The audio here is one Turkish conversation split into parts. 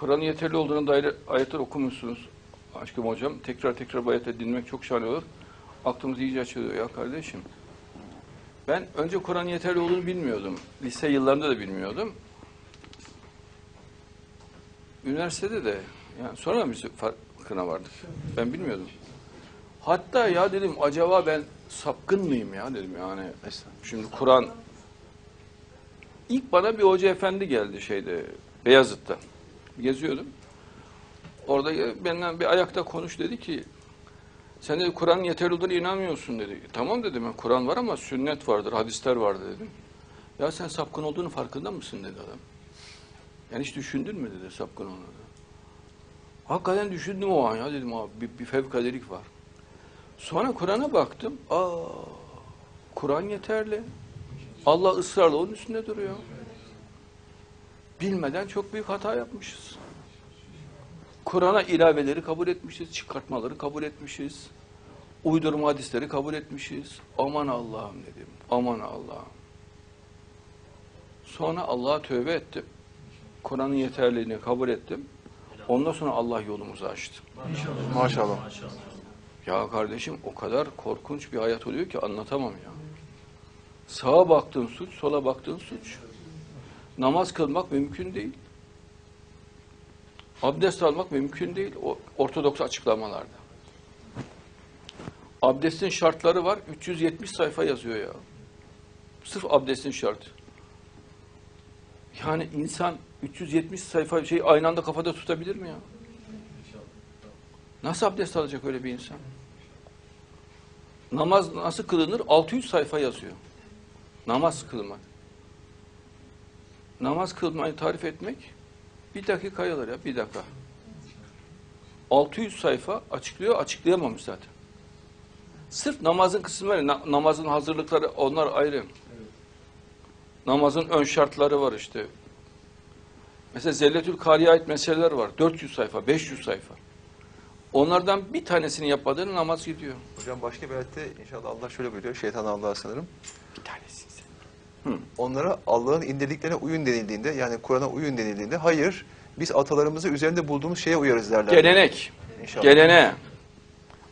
Kur'an'ın yeterli olduğuna dair ayetler okumuşsunuz. Aşkım hocam. Tekrar tekrar bu ayetleri dinlemek çok şahane olur. Aklımız iyice açılıyor ya kardeşim. Ben önce Kur'an'ın yeterli olduğunu bilmiyordum. Lise yıllarında da bilmiyordum. Üniversitede de yani sonra bir farkına vardık. Ben bilmiyordum. Hatta ya dedim acaba ben sapkın mıyım ya dedim yani. Şimdi Kur'an ilk bana bir hoca efendi geldi şeyde Beyazıt'ta. Geziyordum. Orada benden bir ayakta konuş dedi ki sen dedi Kur'an'ın yeterli olduğuna inanmıyorsun dedi. Tamam dedim ben Kur'an var ama sünnet vardır, hadisler vardır dedim. Ya sen sapkın olduğunu farkında mısın dedi adam. Yani hiç düşündün mü dedi sapkın olduğunu. Hakikaten düşündüm o an ya dedim abi bir, bir fevkadelik var. Sonra Kur'an'a baktım. Aa, Kur'an yeterli. Allah ısrarla onun üstünde duruyor. Bilmeden çok büyük hata yapmışız. Kur'an'a ilaveleri kabul etmişiz, çıkartmaları kabul etmişiz. Uydurma hadisleri kabul etmişiz. Aman Allah'ım dedim. Aman Allah'ım. Sonra Allah'a tövbe ettim. Kur'an'ın yeterliliğini kabul ettim. Ondan sonra Allah yolumuzu açtı. Maşallah. Ya kardeşim o kadar korkunç bir hayat oluyor ki anlatamam ya. Sağa baktığın suç, sola baktığın suç. Namaz kılmak mümkün değil. Abdest almak mümkün değil o ortodoks açıklamalarda. Abdestin şartları var. 370 sayfa yazıyor ya. Sırf abdestin şartı. Yani insan 370 sayfa şey aynı anda kafada tutabilir mi ya? Nasıl abdest alacak öyle bir insan? Namaz nasıl kılınır? 600 sayfa yazıyor. Namaz kılmak. Namaz kılmayı tarif etmek bir dakika alır ya, bir dakika. 600 sayfa açıklıyor, açıklayamamış zaten. Sırf namazın kısımları, na- namazın hazırlıkları onlar ayrı. Namazın ön şartları var işte. Mesela Zelletül Kari'ye ait meseleler var. 400 sayfa, 500 sayfa. Onlardan bir tanesini yapmadığın namaz gidiyor. Hocam başka bir ayette inşallah Allah şöyle buyuruyor. Şeytan Allah'a sanırım. Hı. Onlara Allah'ın indirdiklerine uyun denildiğinde yani Kur'an'a uyun denildiğinde hayır biz atalarımızı üzerinde bulduğumuz şeye uyarız derler. Gelenek. İnşallah. Gelene.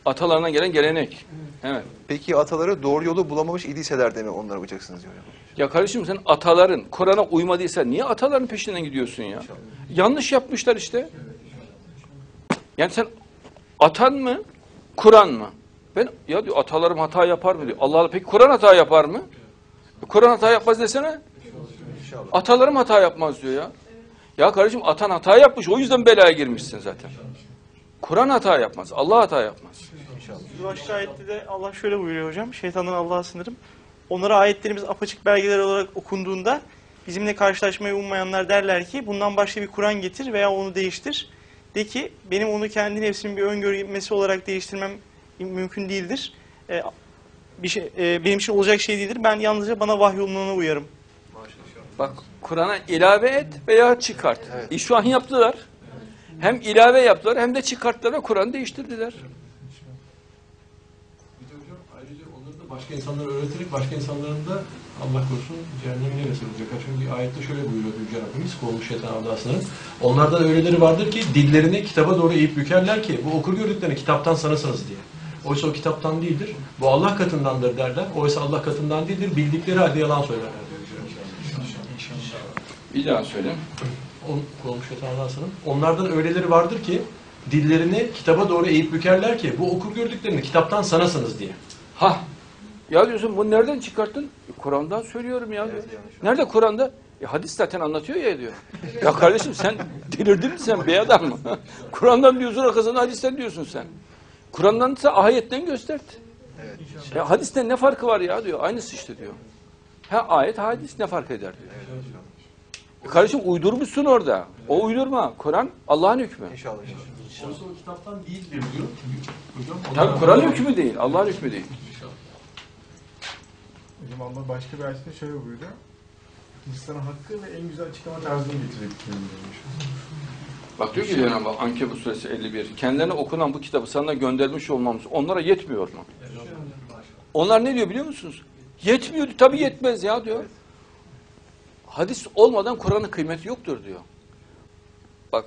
Atalarından gelen gelenek. Evet. Peki ataları doğru yolu bulamamış idiyseler de mi onlara uyacaksınız diyor? Ya kardeşim sen ataların Kur'an'a uymadıysa niye ataların peşinden gidiyorsun ya? Yanlış yapmışlar işte. Yani sen atan mı? Kur'an mı? Ben ya diyor atalarım hata yapar mı diyor. Allah Allah peki Kur'an hata yapar mı? E, Kur'an hata yapmaz desene. Atalarım hata yapmaz diyor ya. Ya kardeşim atan hata yapmış o yüzden belaya girmişsin zaten. Kur'an hata yapmaz. Allah hata yapmaz. Başka ayette de Allah şöyle buyuruyor hocam. Şeytandan Allah'a sınırım. Onlara ayetlerimiz apaçık belgeler olarak okunduğunda bizimle karşılaşmayı ummayanlar derler ki bundan başka bir Kur'an getir veya onu değiştir. De ki benim onu kendi nefsimin bir öngörmesi olarak değiştirmem mümkün değildir. Ee, bir şey, e, benim için olacak şey değildir. Ben yalnızca bana vahyolunana uyarım. Bak Kur'an'a ilave et veya çıkart. Evet. İş şu an yaptılar. Hem ilave yaptılar hem de çıkarttılar ve Kur'an'ı değiştirdiler. Bir de hocam ayrıca onları da başka insanlara öğreterek başka insanların da Allah korusun cehennemine vesile olacak. Çünkü ayette şöyle buyuruyor Yüce Rabbimiz kovmuş şeytan abdasının. Onlardan öyleleri vardır ki dillerini kitaba doğru eğip bükerler ki bu okur gördüklerini kitaptan sanırsınız diye. Oysa o kitaptan değildir. Bu Allah katındandır derler. Oysa Allah katından değildir. Bildikleri halde yalan söylerler. Bir daha söyle. On, şeytan abdasının. Onlardan öyleleri vardır ki dillerini kitaba doğru eğip bükerler ki bu okur gördüklerini kitaptan sanasınız diye. Ha. Ya diyorsun bunu nereden çıkarttın? E, Kur'an'dan söylüyorum ya. diyor. Nerede Kur'an'da? E, hadis zaten anlatıyor ya diyor. Ya kardeşim sen delirdin mi sen bey adam mı? Kur'an'dan diyorsun arkasından hadisten diyorsun sen. Kur'an'dan ise ayetten göstert. Evet. Ya hadisten ne farkı var ya diyor. Aynısı işte diyor. Ha ayet hadis ne fark eder diyor. E, kardeşim uydurmuşsun orada. O uydurma. Kur'an Allah'ın hükmü. İnşallah. inşallah. Oysa o kitaptan değildir diyor. Hocam, Tabii onlar- Kur'an hükmü değil. Allah'ın hükmü değil. Hocam Allah başka bir ayette şöyle buyuruyor. İnsana hakkı ve en güzel açıklama tarzını getirip. Bak diyor ki Cenab-ı Hak Ankebut suresi 51. Kendilerine okunan bu kitabı sana göndermiş olmamız onlara yetmiyor mu? Onlar ne diyor biliyor musunuz? Yetmiyor. Tabii yetmez ya diyor. Hadis olmadan Kur'an'ın kıymeti yoktur diyor. Bak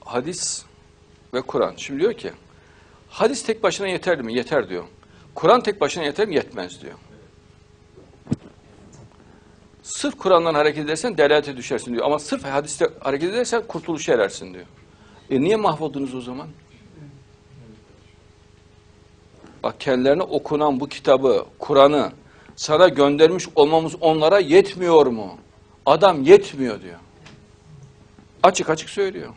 hadis ve Kur'an. Şimdi diyor ki hadis tek başına yeterli mi? Yeter diyor. Kur'an tek başına yeter mi? Yetmez diyor. Sırf Kur'an'dan hareket edersen delalete düşersin diyor. Ama sırf hadiste hareket edersen kurtuluşa erersin diyor. E niye mahvoldunuz o zaman? Bak kendilerine okunan bu kitabı, Kur'an'ı sana göndermiş olmamız onlara yetmiyor mu? Adam yetmiyor diyor. Açık açık söylüyor.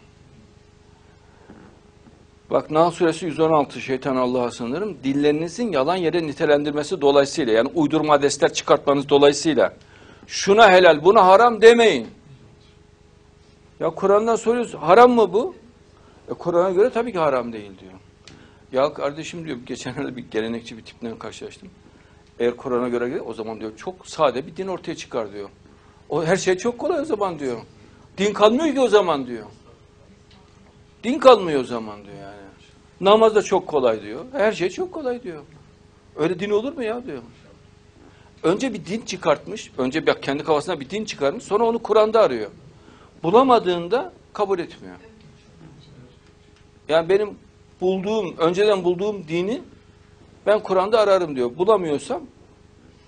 Bak Nahl suresi 116 şeytan Allah'a sınırım. Dillerinizin yalan yere nitelendirmesi dolayısıyla yani uydurma hadisler çıkartmanız dolayısıyla şuna helal buna haram demeyin. Ya Kur'an'dan soruyoruz haram mı bu? E, Kur'an'a göre tabii ki haram değil diyor. Ya kardeşim diyor geçenlerde bir gelenekçi bir tiple karşılaştım. Eğer Kur'an'a göre o zaman diyor çok sade bir din ortaya çıkar diyor. O her şey çok kolay o zaman diyor. Din kalmıyor ki o zaman diyor. Din kalmıyor o zaman diyor yani. Namaz da çok kolay diyor. Her şey çok kolay diyor. Öyle din olur mu ya diyor. Önce bir din çıkartmış. Önce bir kendi kafasına bir din çıkarmış. Sonra onu Kur'an'da arıyor. Bulamadığında kabul etmiyor. Yani benim bulduğum, önceden bulduğum dini ben Kur'an'da ararım diyor. Bulamıyorsam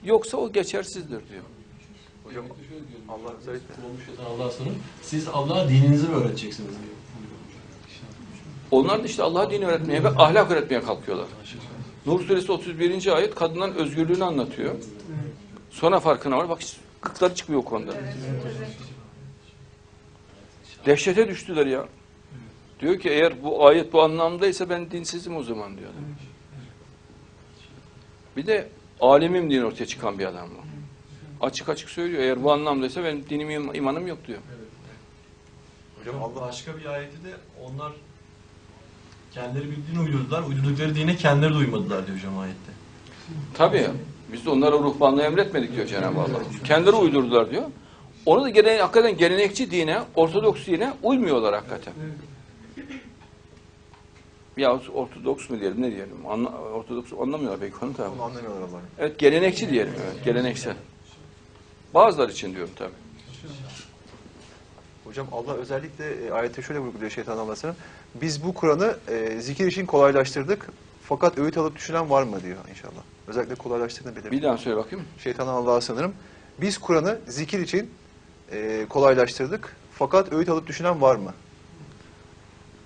yoksa o geçersizdir diyor. Hocam. Allah Allah'a sınır. Siz Allah'a dininizi mi öğreteceksiniz diyor. Onlar da işte Allah'a din öğretmeye ve ahlak öğretmeye kalkıyorlar. Nur suresi 31. ayet kadından özgürlüğünü anlatıyor. Sonra farkına var. Bak kıkları çıkmıyor o konuda. Dehşete düştüler ya. Diyor ki eğer bu ayet bu anlamdaysa ben dinsizim o zaman diyor. adam. Bir de alemim diye ortaya çıkan bir adam bu. Açık açık söylüyor. Eğer bu anlamdaysa benim dinim im- imanım yok diyor. hocam Allah Başka bir ayeti de onlar kendileri bir din uydurdular. Uydurdukları dine kendileri de uymadılar diyor hocam ayette. Tabii. Biz de onlara ruhbanlığı emretmedik diyor Cenab-ı Allah. Kendileri uydurdular diyor. Onu da gene, hakikaten gelenekçi dine, ortodoks dine uymuyorlar hakikaten. Ya ortodoks mu diyelim ne diyelim? Anla, ortodoks anlamıyorlar belki onu tabii. onu anlamıyorlar Allah'ım. Evet gelenekçi diyelim evet geleneksel. Bazıları için diyorum tabii. Hocam Allah özellikle e, ayette şöyle vurguluyor şeytan Allah'ın. Biz bu Kur'an'ı e, zikir için kolaylaştırdık. Fakat öğüt alıp düşünen var mı diyor inşallah. Özellikle kolaylaştırdığını belirtiyor. Bir daha söyle bakayım. Şeytan Allah'a sanırım. Biz Kur'an'ı zikir için e, kolaylaştırdık. Fakat öğüt alıp düşünen var mı?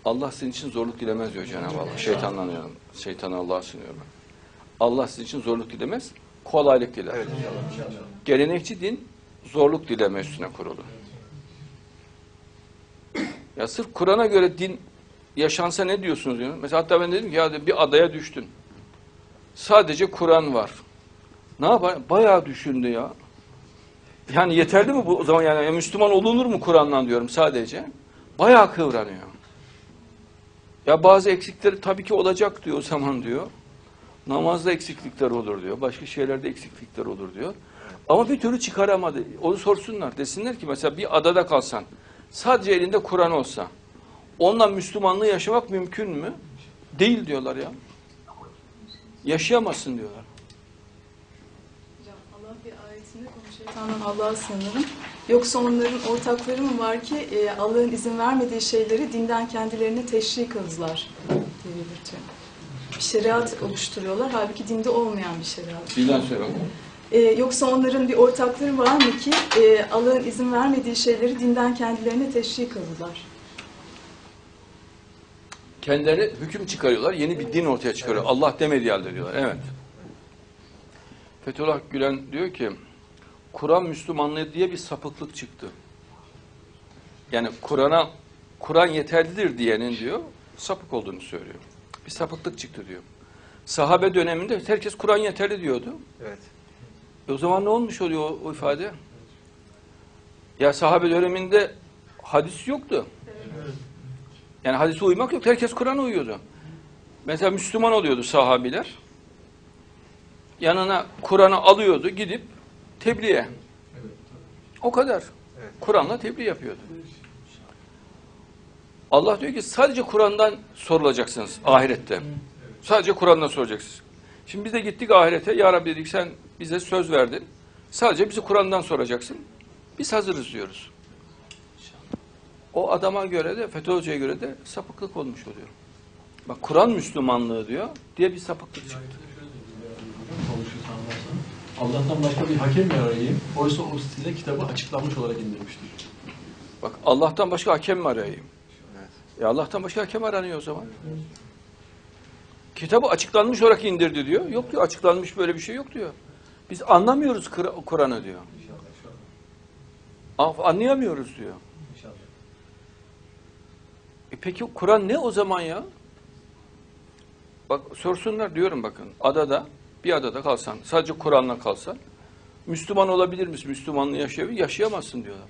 Allah sizin için zorluk dilemez diyor Cenab-ı Allah. Şeytanlanıyorum. Şeytan Allah'a sunuyorum. Allah sizin için zorluk dilemez, kolaylık diler. Evet. Gelenekçi din zorluk dileme üstüne kurulu. Ya sırf Kur'an'a göre din yaşansa ne diyorsunuz diyor. Mesela hatta ben dedim ki ya bir adaya düştün. Sadece Kur'an var. Ne yapar? Bayağı düşündü ya. Yani yeterli mi bu o zaman yani Müslüman olunur mu Kur'an'dan diyorum sadece. Bayağı kıvranıyor. Ya bazı eksikleri tabii ki olacak diyor o zaman diyor. Namazda eksiklikler olur diyor. Başka şeylerde eksiklikler olur diyor. Ama bir türlü çıkaramadı. Onu sorsunlar. Desinler ki mesela bir adada kalsan sadece elinde Kur'an olsa onunla Müslümanlığı yaşamak mümkün mü? Değil diyorlar ya. Yaşayamazsın diyorlar. Allah bir ayetinde konu şeytandan Allah'a sığınırım. Yoksa onların ortakları mı var ki e, Allah'ın izin vermediği şeyleri dinden kendilerine teşri kıldılar diye belirtiyor. Bir şeriat oluşturuyorlar. Halbuki dinde olmayan bir şeriat. Daha söyle bakalım. E, yoksa onların bir ortakları var mı ki e, Allah'ın izin vermediği şeyleri dinden kendilerine teşri kıldılar. Kendileri hüküm çıkarıyorlar. Yeni bir din ortaya çıkarıyor. Allah demediği halde diyorlar. Evet. Fethullah Gülen diyor ki Kur'an Müslümanlığı diye bir sapıklık çıktı. Yani Kur'an'a Kur'an yeterlidir diyenin diyor sapık olduğunu söylüyor. Bir sapıklık çıktı diyor. Sahabe döneminde herkes Kur'an yeterli diyordu. Evet. E o zaman ne olmuş oluyor o, o ifade? Ya sahabe döneminde hadis yoktu. Yani hadise uymak yok. Herkes Kur'an'a uyuyordu. Mesela Müslüman oluyordu sahabiler. Yanına Kur'an'ı alıyordu gidip tebliğe. O kadar. Evet. Kur'an'la tebliğ yapıyordu. Allah diyor ki sadece Kur'an'dan sorulacaksınız ahirette. Sadece Kur'an'dan soracaksınız. Şimdi biz de gittik ahirete. Ya Rabbi dedik sen bize söz verdin. Sadece bizi Kur'an'dan soracaksın. Biz hazırız diyoruz. O adama göre de FETÖ Hoca'ya göre de sapıklık olmuş oluyor. Bak Kur'an Müslümanlığı diyor diye bir sapıklık çıktı. Allah'tan başka bir hakem mi arayayım? Oysa o size kitabı açıklanmış olarak indirmiştir. Bak Allah'tan başka hakem mi arayayım? Evet. E Allah'tan başka hakem aranıyor o zaman. Kitabı açıklanmış olarak indirdi diyor. Yok diyor açıklanmış böyle bir şey yok diyor. Biz anlamıyoruz Kur- Kur'an'ı diyor. Anlayamıyoruz diyor. E peki Kur'an ne o zaman ya? Bak sorsunlar diyorum bakın. Adada, bir adada kalsan, sadece Kur'an'la kalsan, Müslüman olabilir misin? Müslümanlığı yaşayabilir Yaşayamazsın diyorlar.